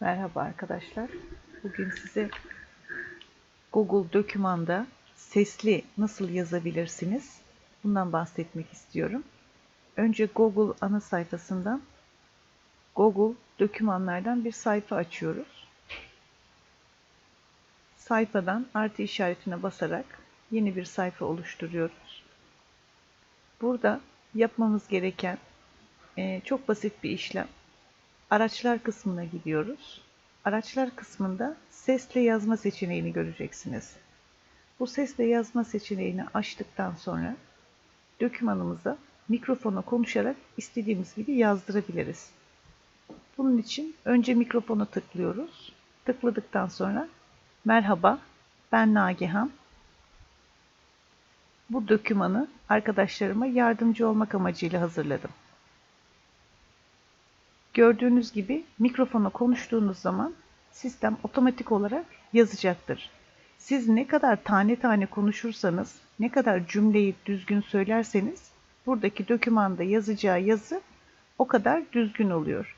Merhaba arkadaşlar. Bugün size Google Doküman'da sesli nasıl yazabilirsiniz? Bundan bahsetmek istiyorum. Önce Google ana sayfasından Google Dokümanlardan bir sayfa açıyoruz. Sayfadan artı işaretine basarak yeni bir sayfa oluşturuyoruz. Burada yapmamız gereken e, çok basit bir işlem. Araçlar kısmına gidiyoruz. Araçlar kısmında sesle yazma seçeneğini göreceksiniz. Bu sesle yazma seçeneğini açtıktan sonra dokümanımıza mikrofona konuşarak istediğimiz gibi yazdırabiliriz. Bunun için önce mikrofona tıklıyoruz. Tıkladıktan sonra merhaba ben Nagihan. Bu dokümanı arkadaşlarıma yardımcı olmak amacıyla hazırladım. Gördüğünüz gibi mikrofona konuştuğunuz zaman sistem otomatik olarak yazacaktır. Siz ne kadar tane tane konuşursanız, ne kadar cümleyi düzgün söylerseniz buradaki dokümanda yazacağı yazı o kadar düzgün oluyor.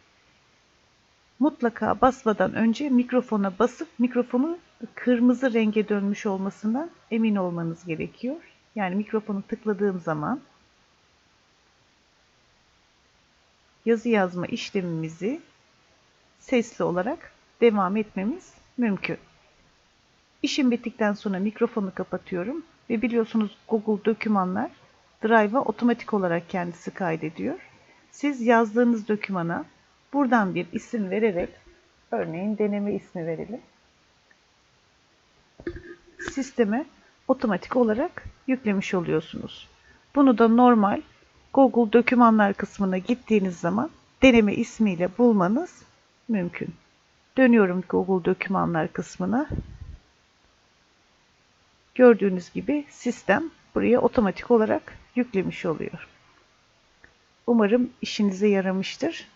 Mutlaka basmadan önce mikrofona basıp mikrofonu kırmızı renge dönmüş olmasından emin olmanız gerekiyor. Yani mikrofonu tıkladığım zaman yazı yazma işlemimizi sesli olarak devam etmemiz mümkün. İşim bittikten sonra mikrofonu kapatıyorum ve biliyorsunuz Google dokümanlar Drive'a otomatik olarak kendisi kaydediyor. Siz yazdığınız dokümana buradan bir isim vererek örneğin deneme ismi verelim. Sisteme otomatik olarak yüklemiş oluyorsunuz. Bunu da normal Google dokümanlar kısmına gittiğiniz zaman deneme ismiyle bulmanız mümkün. Dönüyorum Google dokümanlar kısmına. Gördüğünüz gibi sistem buraya otomatik olarak yüklemiş oluyor. Umarım işinize yaramıştır.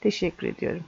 Teşekkür ediyorum.